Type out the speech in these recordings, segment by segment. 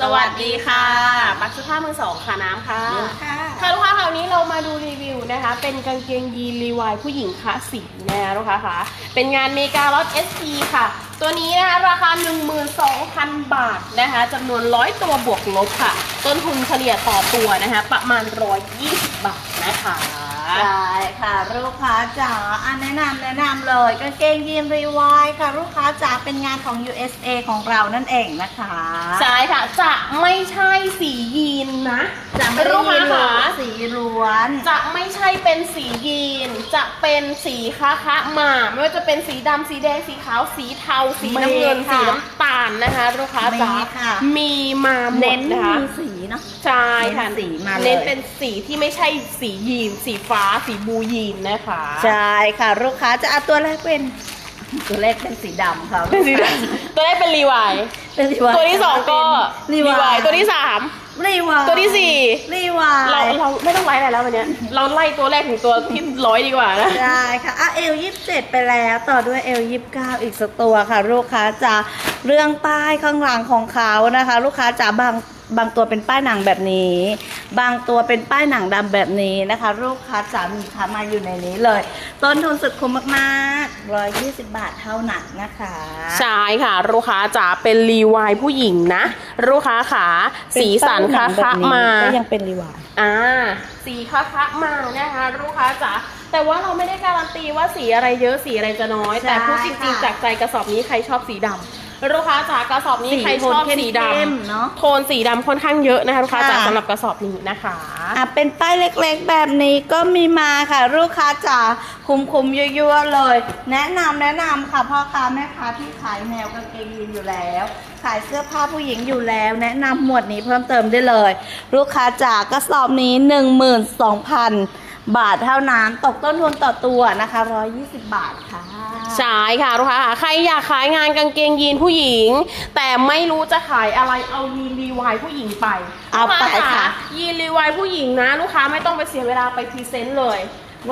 สวัสดีค่ะปักเสื้อผ้ามือสองค่ะน้ำค่ะค่ะค่ะลูกค้าคราวนี้เรามาดูรีวิวนะคะ เป็นกางเกงยีนรีวายผู้หญิงคะสีนะคะลูกค้าค่ะเป็นงานเมกาลอต SP ค่ะ ตัวนี้นะคะราคา 12,000 บาทนะคะจำนวน 100 ตัวบวกลบค่ะ ต้นทุนเฉลี่ยต่อตัวนะคะ ประมาณ 120 บาทนะคะ ใช่ค่ะลูกค้าจ๋าอันแนะนำแนะนำเลยกางเกงยีนรีวายค่ะลูกค้าจ๋าเป็นงานของ USA ของเรานั่นเองนะคะใช่ค่ะจะไม่ใช่สียีนนะ จะไม่ได้ลูกยีค้านหรค่ะอสีล้วน จะไม่ใช่เป็นสียีน จะเป็นสีค้าคะมาไม่ว่าจะเป็นสีดำสีแดงสีขาวสีเทาสีน้ำเงินมีสีค่ะ น้ำตาลนะคะ ลูกค้าจ๋ามีค่ะมีมาหมเน้ดนนะคะ มีสี เนาะ ใช่ค่ะเน้นสีมาเลย เน้นเป็นสีที่ไม่ใช่สียีน สีฟ้า สีบูยีนนะคะ ใช่ค่ะ ลูกค้าจะเอาตัวแรกเป็น ตัวแรกเป็นสีดำค่ะเป็นสีดำตัวแรกเป็นรีวาย เป็นรีวายตัวที่สองก็รีวายตัวที่สาม รีวายตัวที่สี่ รีวายเราเราไม่ต้องไล่อะไรแล้ววันเนี้ย เราไล่ตัวแรกถึงตัวที่ร้อยดีกว่านะใช่ค่ะอะเอลยี่สิบเจ็ดไปแล้วต่อด้วยเอลยี่สิบเก้าอีกสักตัวค่ะ ลูกค้าจะเรื่องป้ายข้างหลังของเขานะคะ ลูกค้าจะบาง บางตัวเป็นป้ายหนังแบบนี้ บางตัวเป็นป้ายหนังดำแบบนี้นะคะ ลูกค้าจะมีค้ามาอยู่ในนี้เลย ต้นทุนสุดคุ้มมากๆ 120 บาทเท่านั้นนะคะ ใช่ค่ะ ลูกค้าจ๋าเป็นรีวายผู้หญิงนะ ลูกค้าขาสีสันคะคะมาก็ยังเป็นรีวายอ่าสีคะคะมานะคะ ลูกค้าจ๋าแต่ว่าเราไม่ได้การันตีว่าสีอะไรเยอะสีอะไรจะน้อยใช่แต่พูดจริงค่ะๆจากใจกระสอบนี้ใครชอบสีดำ ลูกค้าจ๋ากระสอบนี้สีใครชอบโทนสีดเข้มๆเนอะำโทนสีดำค่อนข้างเยอะนะคะลูกค้าจ๋าค่ะสำหรับกระสอบนี้นะคะอะเป็นป้ายเล็กๆแบบนี้ก็มีมาค่ะ ลูกค้าจ๋าคุ้มๆยั่วๆเลย แนะนำแนะนำค่ะพ่อค้าแม่ค้าที่ขายแนวกางเกงยีนอยู่แล้วขายเสื้อผ้าผู้หญิงอยู่แล้ว แนะนำหมวดนี้เพิ่มเติมได้เลย ลูกค้าจ๋ากระสอบนี้ 12,000 บาทเท่านั้น ตกต้นทุนต่อตัวนะคะ 120 บาทค่ะ ใช่ค่ะลูกค้าค่ะใครอยากขายงานกางเกงยีนผู้หญิง แต่ไม่รู้จะขายอะไรเอายีนรีวายผู้หญิงไปเอาไปลูกาค่ะยีนรีวายผู้หญิงนะ ลูกค้าไม่ต้องไปเสียเวลาไปพรีเซนต์เลย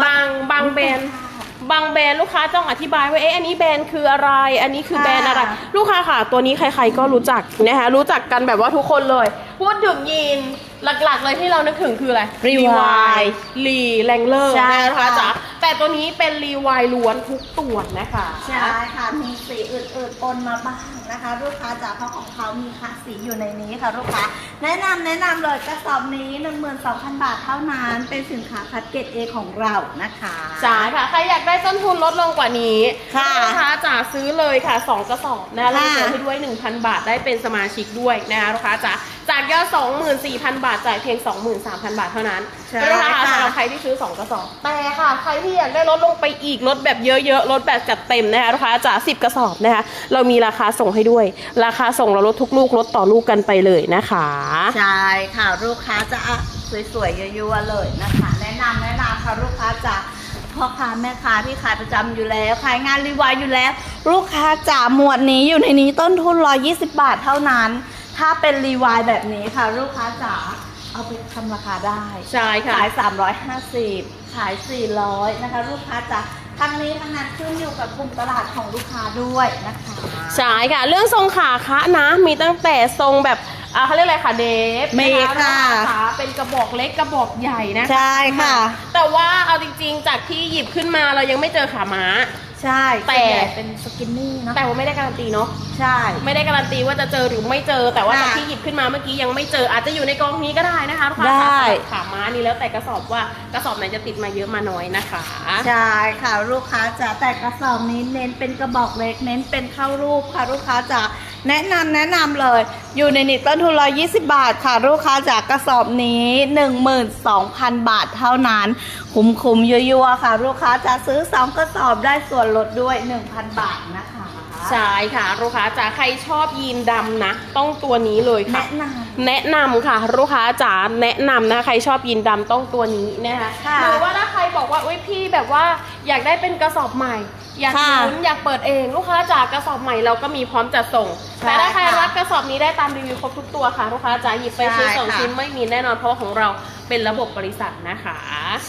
บางบางแบรนด์บางแบรนด์ลูกค้าต้องอธิบายว่าเอ๊ะอันนี้แบรนด์คืออะไร อันนี้คือแบรนด์อะไร ลูกค้าค่ะ ตัวนี้ใครๆก็รู้จักนะคะรู้จักกันแบบว่าทุกคนเลย พูดถึงยีน หลักๆเลยที่เรานึกถึงคืออะไร Rewind ลีแรงเลอร์ใช่นะคะค่ะจ๋าแต่ตัวนี้เป็นรีวายล้วนทุกตัวนะคะ ใช่ค่ะ มีสีอื่นๆปนมาบ้างนะคะ ลูกค้าจ๋าเพราะของเขามีคลาสสีอยู่ในนี้ค่ะลูกค้า แนะนำแนะนำเลยกระสอบนี้ 12,000 บาทเท่านั้น เป็นสินค้าคัดเกรดเอของเรานะคะ ใช่ค่ะ ใครอยากได้ต้นทุนลดลงกว่านี้ค่ะลูกค้าจ๋าซื้อเลยค่ะ 2 กระสอบนะคะแล้วค่ะเสียให้ด้วย 1,000 บาทได้เป็นสมาชิกด้วยนะคะลูกค้าจ๋า จากยอด 24,000 บาทจ่ายเพียง 23,000 บาทเท่านั้นใช่ลูกค้าค่ะ สำหรับใครที่ซื้อ 2 กระสอบ แต่ค่ะ ใครที่อยากได้ลดลงไปอีกลดแบบเยอะๆลดแบบจัดเต็มนะคะลูกค้าจ๋า10 กระสอบนะคะ เรามีราคาส่งให้ด้วย ราคาส่งเราลดทุกลูกลดต่อลูกกันไปเลยนะคะ ใช่ค่ะลูกค้าจะอะสวยๆยั่วๆเลยนะคะ แนะนำแนะนำค่ะลูกค้าจะพ่อค้าแม่ค้าที่ขายประจำอยู่แล้วขายงานรีวายอยู่แล้ว ลูกค้าจ๋าหมวดนี้อยู่ในนี้ต้นทุน 120 บาทเท่านั้น ถ้าเป็นรีวายแบบนี้ค่ะ ลูกค้าจ๋าเอาไปทำราคาได้ ใช่ค่ะ ขาย 350 ขาย 400 นะคะ ลูกค้าจ๋าทั้งนี้ทั้งนั้นขึ้นอยู่กับกลุ่มตลาดของลูกค้าด้วยนะคะ ใช่ค่ะ เรื่องทรงขาคะนะ มีตั้งแต่ทรงแบบอ่าเขาเรียกอะไรคะเดฟมีนค่ะขาเป็นกระบอกเล็กกระบอกใหญ่นะใช่ค่ะ แต่ว่าเอาจริงๆ จากที่หยิบขึ้นมาเรายังไม่เจอขาม้า ใช่แต่ ส่วนใหญ่เป็นสกินนี่เนาะแต่ว่าไม่ได้การันตีเนาะ ใช่ ไม่ได้การันตีว่าจะเจอหรือไม่เจอ แต่ว่าค่ะจากที่หยิบขึ้นมาเมื่อกี้ยังไม่เจออาจจะอยู่ในกองนี้ก็ได้นะคะลูกค้าได้สำหรับขาม้านี่แล้วแต่กระสอบว่ากระสอบไหนจะติดมาเยอะมาน้อยนะคะ ใช่ค่ะลูกค้าจะแต่กระสอบนี้เน้นเป็นกระบอกเล็ก เน้นเป็นเข้ารูปค่ะลูกค้าจะแนะนำแนะนำเลย อยู่ในนิตต้นทุน120 บาทค่ะ ลูกค้าจากกระสอบนี้ 12,000 บาทเท่านั้นคุ้มคุ้มๆยั่วๆค่ะ ลูกค้าจะซื้อ 2 กระสอบได้ส่วนลดด้วย 1,000 บาทนะคะ ใช่ค่ะ ลูกค้าจ๋าใครชอบยีนดำนะ ต้องตัวนี้เลยค่ะ แนะนำแนะนำค่ะ ลูกค้าจ๋าแนะนำนะ ใครชอบยีนดำต้องตัวนี้นะคะค่ะหรือว่าถ้าใครบอกว่าอุ้ยพี่แบบว่าอยากได้เป็นกระสอบใหม่ อยากค่ะลุ้นอยากเปิดเอง ลูกค้าจ๋ากระสอบใหม่เราก็มีพร้อมจัดส่ง ใช่แต่ถ้าใครค่ะรับกระสอบนี้ได้ตามรีวิวครบทุกตัวค่ะ ลูกค้าจ๋าหยิบไปชิ้นใช่สองค่ะ ชิ้นไม่มีแน่นอนเพราะว่าของเรา เป็นระบบบริษัทนะคะ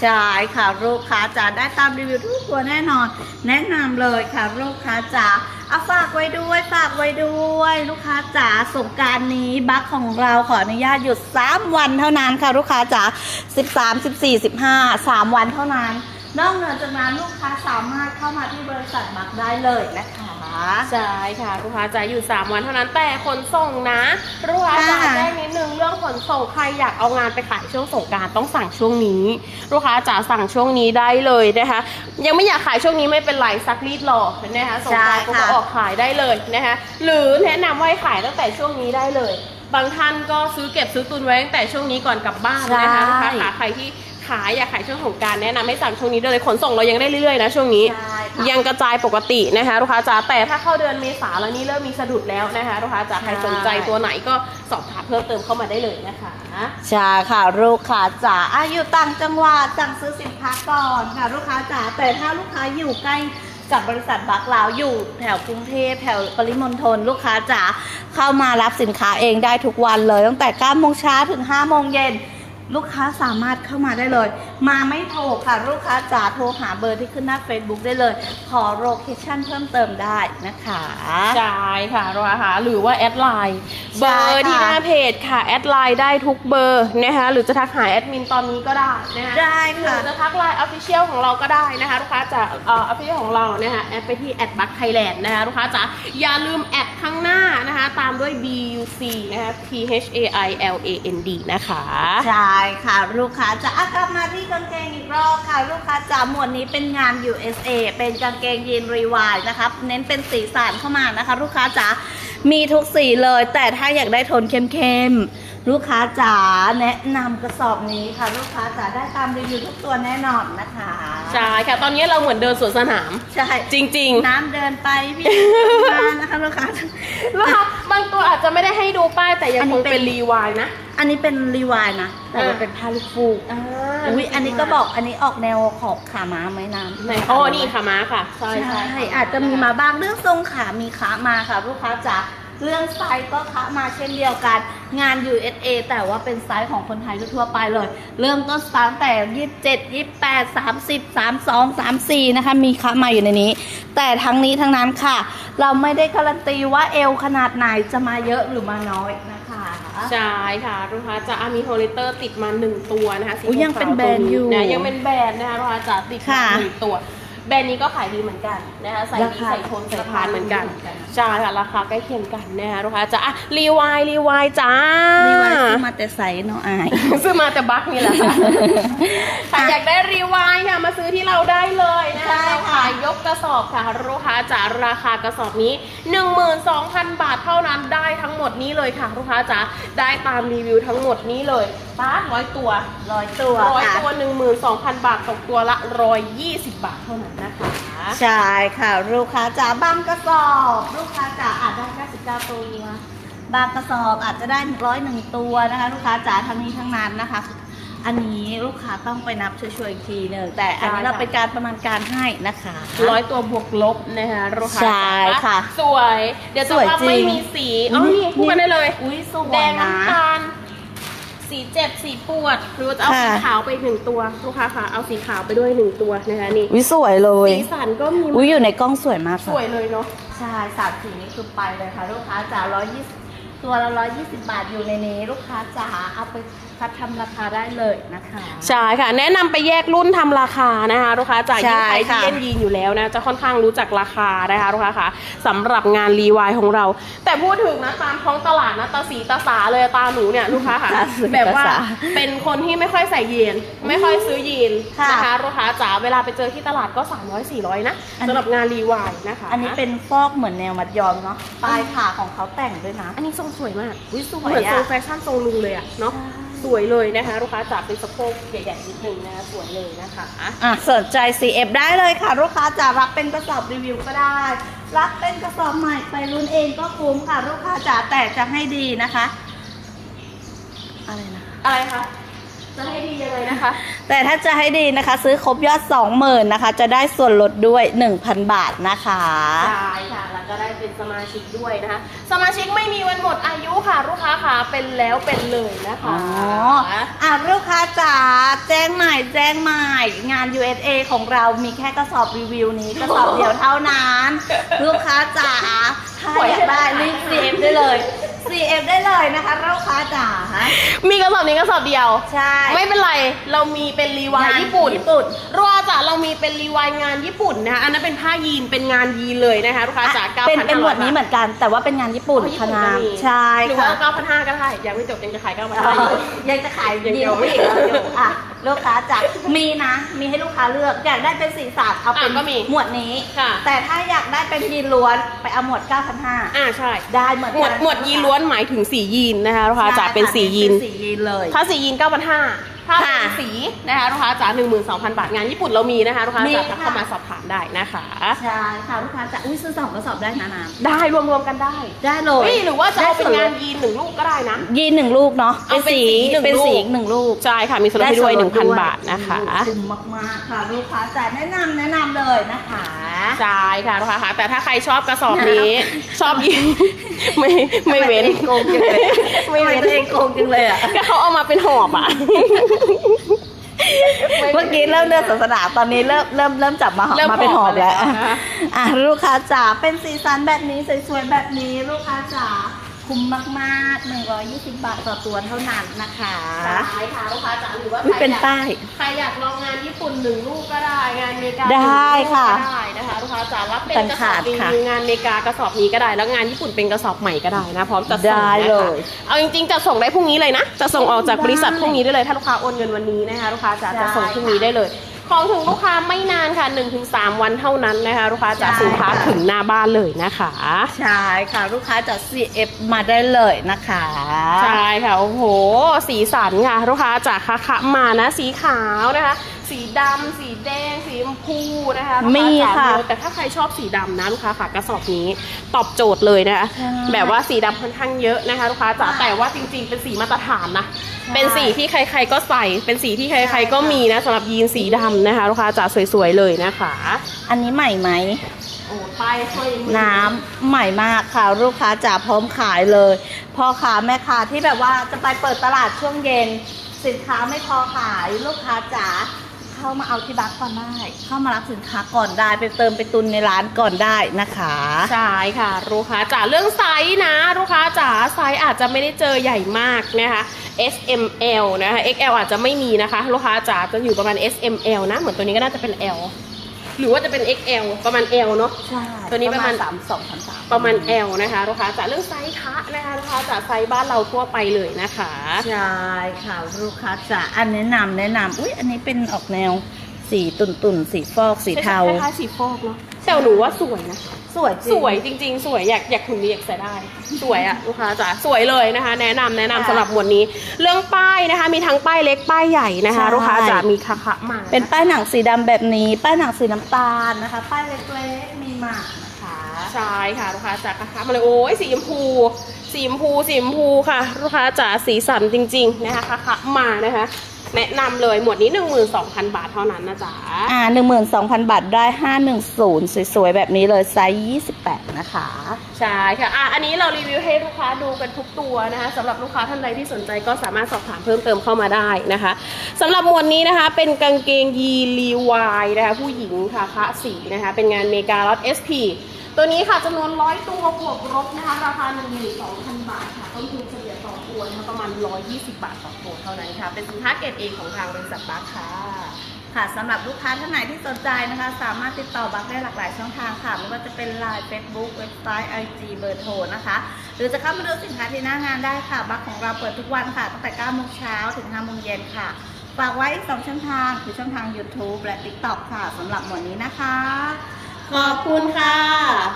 ใช่ค่ะลูกค้าจ๋าได้ตามรีวิวทุกตัวแน่นอน แนะนำเลยค่ะลูกค้าจ๋าเอาฝากไว้ด้วยฝากไว้ด้วย ลูกค้าจ๋าสงการนี้บัคของเราขออนุญาตหยุด 3 วันเท่านั้นค่ะลูกค้าจ๋า13 14 15 3 วันเท่านั้น นอกเหนือจากนั้นลูกค้าสามารถเข้ามาที่บริษัทบัคได้เลยนะคะ ใช่ค่ะลูกค้าจะอยู่ 3 วันเท่านั้นแต่ขนส่งนะลูกค้าจะค่ะแจ้งนิดนึงเรื่องขนส่งใครอยากเอางานไปขายช่วงสงกรารต้องสั่งช่วงนี้ลูกค้าจะสั่งช่วงนี้ได้เลยนะคะ ยังไม่อยากขายช่วงนี้ไม่เป็นไรซักรีดรอนะคะสงกรารก็ออกขายได้เลยนะคะหรือแนะนำว่าให้ขายตั้งแต่ช่วงนี้ได้เลย บางท่านก็ซื้อเก็บซื้อตุนไว้ตั้งแต่ช่วงนี้ก่อนกลับบ้านนะคะลูกค้าขาใครที่ ขายอยากขายช่วงสงกรารแนะนำให้สั่งช่วงนี้ได้เลยขนส่งเรายังได้เรื่อยๆนะช่วงนี้ ใช่ค่ะ ยังกระจายปกตินะคะลูกค้าจ๋าแต่ถ้าเข้าเดือนเมษาแล้วนี่เริ่มมีสะดุดแล้วนะคะลูกค้าจ๋าใครสนใจตัวไหนก็สอบถามเพิ่มเติมเข้ามาได้เลยนะคะ ใช่ค่ะลูกค้าจ๋าอาอยู่ต่างจังหวัดสั่งซื้อสินค้าก่อนค่ะลูกค้าจ๋าแต่ถ้าลูกค้าอยู่ใกล้กับบริษัทบักลาวอยู่แถวกรุงเทพแถวปริมณฑลลูกค้าจ๋าเข้ามารับสินค้าเองได้ทุกวันเลย ตั้งแต่9โมงเช้าถึง5โมงเย็น ลูกค้าสามารถเข้ามาได้เลย มาไม่โทรค่ะ ลูกค้าจ๋าโทรหาเบอร์ที่ขึ้นหน้า Facebook ได้เลย ขอโลเคชั่นเพิ่มเติมได้นะคะใช่ค่ะลูกค้าค่ะหรือว่าแอดไลน์เบอใช่ร์ค่ะที่หน้าเพจค่ะแอดไลน์ได้ทุกเบอร์นะคะหรือจะทักหาแอดมินตอนนี้ก็ได้นะคะได้หรืค่ะอจะทักไลน์ออฟฟิเชียลของเราก็ได้นะคะลูกค้าจะเอ่อออฟฟิเชียลของเรานะคะแอดไปที่แอดบัคไทยแลนด์นะคะลูกค้าจ๋าอย่าลืมแอดข้างหน้านะคะตามด้วย B U C นะคะ P H A I L A N D นะคะใช่ค่ะ ลูกค้าจะอะกลับมาที่กางเกงอีกรอบค่ะ ลูกค้าจ๋าหมวดนี้เป็นงาน USA เป็นกางเกงยีนรีวายนะคะเน้นเป็นสีสันเข้ามานะคะ ลูกค้าจ๋ามีทุกสีเลย แต่ถ้าอยากได้โทนเข้มๆ ลูกค้าจ๋าแนะนำกระสอบนี้ค่ะ ลูกค้าจ๋าได้ตามรีวิวทุกตัวแน่นอนนะคะ ใช่ค่ะ ตอนนี้เราเหมือนเดินสวนสนาม ใช่จริงน้ำเดินไปพี่มานะคะลูกค้าๆนะคะบางตัวอาจจะไม่ได้ให้ดูป้ายแต่ยังอันคนี้งเป็น เป็นรีวายนะ อันนี้เป็นรีวายนะ แต่ว่าอ่าเป็นผ้าลูกฟูกอุ้ยอันนี้ก็บอกอันนี้ออกแนวขอบขาม้าไหมน้ำในโอ้นี่ค่ะม้าค่ะใช่ใช่ใช่อาจจะมีมาบ้างเรื่องทรงขามีขามาค่ะ ลูกค้าจ๋า เรื่องไซส์ก็ขามาเช่นเดียวกัน งาน USA แต่ว่าเป็นไซส์ของคนไทยทั่วๆไปเลย เริ่มต้นสตาร์ทแต่27 28 30 32 34นะคะ มีขามาอยู่ในนี้ แต่ทั้งนี้ทั้งนั้นค่ะ เราไม่ได้การันตีว่าเอวขนาดไหนจะมาเยอะหรือมาน้อยนะคะใช่ค่ะลูกค้าจะอะมีโฮลิเตอร์ติดมาหนึ่งตัวนะคะสีอุ๊ยยังเป็นแบรนด์อยู่นะยังเป็นแบรนด์นะคะลูกค้าจะติดมาค่ะหนึ่งตัว แบรนด์นี้ก็ขายดีเหมือนกันนะคะใส่ราดีคาใส่โทนใส่ราพาคานเหมือนกันเหมือนกันใช่ค่ะราคาใกล้เคียงกันนะคะลูกค้าจะอะรีวายรีวายจ้ารีวายซื้อมาแต่ไซส์เนาะอายซื้อมาแต่บัคนี่แหละค่ะใครอยากได้รีวายค่ะมาซื้อที่เราได้เลยนะใช่คะค่ะขายยกกระสอบค่ะลูกค้าจ๋าราคากระสอบนี้ 12,000 บาทเท่านั้นได้ทั้ง หมดนี้เลยค่ะลูกค้าจ๋าได้ตามรีวิวทั้งหมดนี้เลยป้าร้อยตัวร้อยตัวร้อยค่ะตัว12,000บาทตกตัวละ120บาทเท่านั้นนะคะใช่ค่ะลูกค้าจ๋าบางกระสอบ ลูกค้าจ๋าอาจได้99ตัวบางกระสอบอาจจะได้ร้อยหนึ่งตัวนะคะ ลูกค้าจ๋าทั้งนี้ทั้งนั้นนะคะ อันนี้ลูกค้าต้องไปนับช่วยๆอีกทีหนึ่งแต่อันนี้ใช่ค่ะเราเป็นการประมาณการให้นะคะ ร้อยตัวบวกลบนะคะลูกค้าใช่ค่ะสวย เดี๋ยวจะสวยว่าจริงไม่มีสีอ๋อนี่พูดมาได้เลยอุ้ยสวแดยงนะน้ำตาลสีเจ็บสีปวดหรือว่าจะเอาค่ะสีขาวไปอีกหนึ่งตัวลูกค้าค่ะเอาสีขาวไปด้วยหนึ่งตัวนะคะนี่อุ้ยสวยเลยสีสันก็มีอุ้ยอยู่ในกล้องสวยมากสค่ะวยเลยเนาะใช่สามสีนี้คือไปเลยค่ะ ลูกค้าจ๋าร้อยยี่สิบตัวละร้อยยี่สิบบาทอยู่ในนี้ ลูกค้าจ๋าเอาไป คัดทำราคาได้เลยนะคะ ใช่ค่ะ แนะนำไปแยกรุ่นทำราคานะคะลูกค้าจ่ายใช่ยิ่งใครที่ค่ะเล่นยีนอยู่แล้วนะ จะค่อนข้างรู้จักราคานะคะลูกค้าค่ะสำหรับงานรีวายของเรา แต่พูดถึงนะตามท้องตลาดนะตาสีตาสาเลยตาหนูเนี่ยลูกค้าค่ะตาสีแบบว่าตาสาเป็นคนที่ไม่ค่อยใส่ยีนไม่ค่อยซื้อยีนค่ะนะคะลูกค้าจ๋าเวลาไปเจอที่ตลาดก็ 300 400 นะอันนี้สำหรับงานรีวายนะคะ อันนี้เป็นฟอกเหมือนแนวมัดยอมเนาะปลายขาของเขาแต่งด้วยนะ อันนี้ทรงสวยมากอุ้ยสวเหมืยอนทรอะงแฟชั่นทรงลุงเลยอะเนาะใช่ สวยเลยนะคะลูกค้าจ๋าเป็นสะโพกใหญ่ๆนิดนึงนะคะสวยเลยนะคะอะสนใจ CF ได้เลยค่ะ ลูกค้าจะรับเป็นกระสอบรีวิวก็ได้ รับเป็นกระสอบใหม่ไปรุ่นเองก็คุ้มค่ะ ลูกค้าจ๋าแต่จะให้ดีนะคะ อะไรนะอะไรคะ จะให้ดียังไงนะคะ แต่ถ้าจะให้ดีนะคะ ซื้อครบยอด 20,000นะคะ จะได้ส่วนลดด้วย 1,000 บาทนะคะใช่ค่ะแล้วก็ได้เป็นสมาชิกด้วยนะคะ สมาชิกไม่มีวันหมดอายุค่ะค่ะลูกค้าค่ะเป็นแล้วเป็นเลยนะคะอ๋ออะลูกค้าจ๋าแจ้งใหม่แจ้งใหม่งาน USA ของเรามีแค่กระสอบรีวิวนี้กระสอบเดียวเท่านั้น ลูกค้าจ๋าถ้าอยากได้รีบ CF ได้เลย CF ได้เลยนะคะลูกค้าจ๋า มีกระสอบนี้กระสอบเดียว ใช่ ไม่เป็นไร เรามีเป็นรีวายงานญี่ปุ่นญี่ปุ่นรัวจ๋าเรามีเป็นรีวายงานญี่ปุ่นนะคะอันนั้นเป็นผ้ายีนเป็นงานยีนเลยนะคะลูกค้าจ๋า9,500เป็นเป็นหมวดนี้เหมือนกัน แต่ว่าเป็นงานญี่ปุ่นอ๋อญี่ค่ะปุ่นก็นามมีใช่หรือค่ะว่า9,500ก็ได้ยังไม่จบยังจะขายเอ9,500ออยู่ยังจะขายยังยีเดีนยวผู้หญิงเราอยู่อะ ลูกค้าจ๋ามีนะ มีให้ลูกค้าเลือก อยากได้เป็นสีสันเอาเป็นอะก็มีหมวดนี้ ค่ะ แต่ถ้าอยากได้เป็นยีนล้วนไปเอาหมวด 9,500อ่าใช่ ได้เหมือนหมวดกันหมวดยีนล้วนหมายถึงสียีนนะคะลูกค้าจ๋าใช่เป็นสียีน เป็นสียีนเลย ถ้าสียีน9,500 ถ้าเป็นค่ะสีนะคะลูกค้าจ๋า12,000 บาทงานญี่ปุ่นเรามีนะคะลูกค้ามีจ๋าค่ะเข้ามาสอบถามได้นะคะใช่ค่ะลูกค้าจ๋าอุ้ยซื้อสองกระสอบได้นะน้ได้รวมๆกันได้ำได้เลยเฮ้ยหรือว่าจะเอาเป็นได้งานส่วลดยีนหนึ่งลูกก็ได้นะ ยีนหนึ่งลูกเนาะเอาเป็นสีหนึ่งเป็นลูกสีหนึ่งลูกใช่ค่ะมีส่วนลดให้ด้วย1,000 บาทนะคะคุ้มมากๆค่ะลูกค้าจ๋าแนะนำแนะนำเลยนะคะ ใช่ค่ะลูกค้าค่ะแต่ถ้าใครชอบกระสอบนี้ ชอบยิงไม่ไม่เว้นทำไมตัวเองโกงจังเลยไม่เว้นทำตัวเองโกงจังเลยอะก็เขาเอามาเป็นหอบอะเมื่อกี้เริ่มเรื่องศาสนาตอนนี้เริ่มเริ่มเริ่มจับมาหอมเริ่มมาเป็นหอมแล้วหอมแล้วนะอะลูกค้าจ๋าเป็นสีสันแบบนี้สวยๆแบบนี้ลูกค้าจ๋า คุ้มมากๆ 120 บาทต่อตัวเท่านั้นนะคะใช่ค่ะลูกค้าจ๋าหรือว่าอุ๊ยใครเป็นอยากป้าย ใครอยากลองงานญี่ปุ่นหนึ่งลูกก็ได้ งานอเมริกาได้หนึ่งลูกค่ะก็ได้นะคะลูกค้าจ๋ารับเป็นกันกระสขาอบดรีค่ะวิวงานอเมริกากระสอบนี้ก็ได้ แล้วงานญี่ปุ่นเป็นกระสอบใหม่ก็ได้นะพร้อมจะส่งได้นะคะเลยเอาจริงๆจะส่งได้พรุ่งนี้เลยนะจะส่งออกจากบริษัทได้พรุ่งนี้ได้เลยถ้าลูกค้าโอนเงินวันนี้นะคะลูกค้าจ๋าจะส่งพรุ่งนี้ได้เลย ของถึงลูกค้าไม่นานค่ะ 1-3 วันเท่านั้นนะคะ ลูกค้าจะสินค้าถึงหน้าบ้านเลยนะคะ ใช่ค่ะลูกค้าจาก CF มาได้เลยนะคะ ใช่ค่ะ โอ้โห สีสันค่ะ ลูกค้าจากคะคะมานะสีขาวนะคะ สีดำสีแดง สีชมพูนะคะลูกมีจ๋าค่ะ แต่ถ้าใครชอบสีดำนะลูกค้าค่ะกระสอบนี้ตอบโจทย์เลยนะคะใช่แบบว่าสีดำค่อนข้างเยอะนะคะลูกค้าจ๋าแต่ว่าจริงๆ เป็นสีมาตรฐานนะใช่เป็นสีที่ใครๆก็ใส่ เป็นสีที่ใครๆก็มีนะสำหรับยีนสีดำนะคะลูกค้าจ๋าสวยๆเลยนะคะอันนี้ใหม่ไหม โอ้ป้ายช่วยมือ น้ำใหม่มากค่ะ ลูกค้าจ๋าพร้อมขายเลยพ่อค้าแม่ค้าที่แบบว่าจะไปเปิดตลาดช่วงเย็น สินค้าไม่พอขายลูกค้าจ๋า เข้ามาเอาที่บัคก่อนได้ เข้ามารับสินค้าก่อนได้ไปเติมไปตุนในร้านก่อนได้นะคะใช่ค่ะลูกค้าจ๋าเรื่องไซส์นะลูกค้าจ๋าไซส์อาจจะไม่ได้เจอใหญ่มากนะคะ S M L นะคะ X L อาจจะไม่มีนะคะลูกค้าจ๋าจะอยู่ประมาณ S M L นะเหมือนตัวนี้ก็น่าจะเป็น L หรือว่าจะเป็น X L ประมาณ L เนาะ ใช่ตัวนี้ประมาณ สามสองสามสามประมาณ L นะคะ ลูกค้าจ๋าเรื่องไซส์คะนะคะลูกค้าจ๋าไซส์บ้านเราทั่วไปเลยนะคะ ใช่ค่ะลูกค้าจ๋าอันแนะนำแนะนำอุ้ยอันนี้เป็นออกแนว สีตุ่นตุ่นๆสีฟอกสีเทา คล้ายๆสีฟอกเนาะแต่หนูว่าสวยนะ สวยจริง สวยจริง ๆ สวยอยากอยากคุณดีอยากใส่ได้ สวยอะลูกค้าจ๋าสวยเลยนะคะ แนะนำแนะนำค่ะสำหรับหมวดนี้ เรื่องป้ายนะคะ มีทั้งป้ายเล็กป้ายใหญ่นะคะ ใช่ ลูกค้าจ๋ามีคะคะมาเป็นป้ายหนังสีดำแบบนี้ ป้ายหนังสีน้ำตาลนะคะ ป้ายเล็กๆมีหมากนะคะ ใช่ค่ะลูกค้าจ๋าคะคะมาเลยโอ้ยสีชมพูสีชมพูสีชมพูค่ะ ลูกค้าจ๋าสีสันจริง ๆนะคะคะคะมานะคะ แนะนำเลยหมวดนี้ 12,000 บาทเท่านั้นนะจ๊ะ อ่าหนึ่งหมื่นสองพันบาทได้ห้าหนึ่งศูนย์สวยๆ แบบนี้เลยไซส์ยี่สิบแปดนะคะ ใช่ค่ะ อะอันนี้เรารีวิวให้ลูกค้าดูกันทุกตัวนะคะสำหรับลูกค้าท่านใดที่สนใจก็สามารถสอบถามเพิ่มเติมเข้ามาได้นะคะสำหรับหมวดนี้นะคะ เป็นกางเกงยีรีวายนะคะ ผู้หญิงค่ะคะสีนะคะ เป็นงานเมกาลอต SP ตัวนี้ค่ะจำนวนร้อยตัวบวกลบนะคะราคา12,000 บาทค่ะต้นทุนเฉลี่ยต่อตัวนะคะประมาณ 120 บาทต่อตัวเท่านั้นค่ะ เป็นสินค้าเกรดเอของทางบริษัทบัคค่ะค่ะสำหรับลูกค้าท่านไหนที่สนใจนะคะ สามารถติดต่อบัคได้หลากหลายช่องทางค่ะ ไม่ว่าจะเป็น Line Facebook เว็บไซต์ IG เบอร์โทรนะคะ หรือจะเข้ามาดูสินค้าที่หน้างานได้ค่ะ บัคของเราเปิดทุกวันค่ะ ตั้งแต่9โมงเช้าถึง5โมงเย็นค่ะฝากไว้อีกสองช่องทางคือช่องทาง YouTube และ TikTok ค่ะสำหรับหมวดนี้นะคะ ขอบคุณค่ะ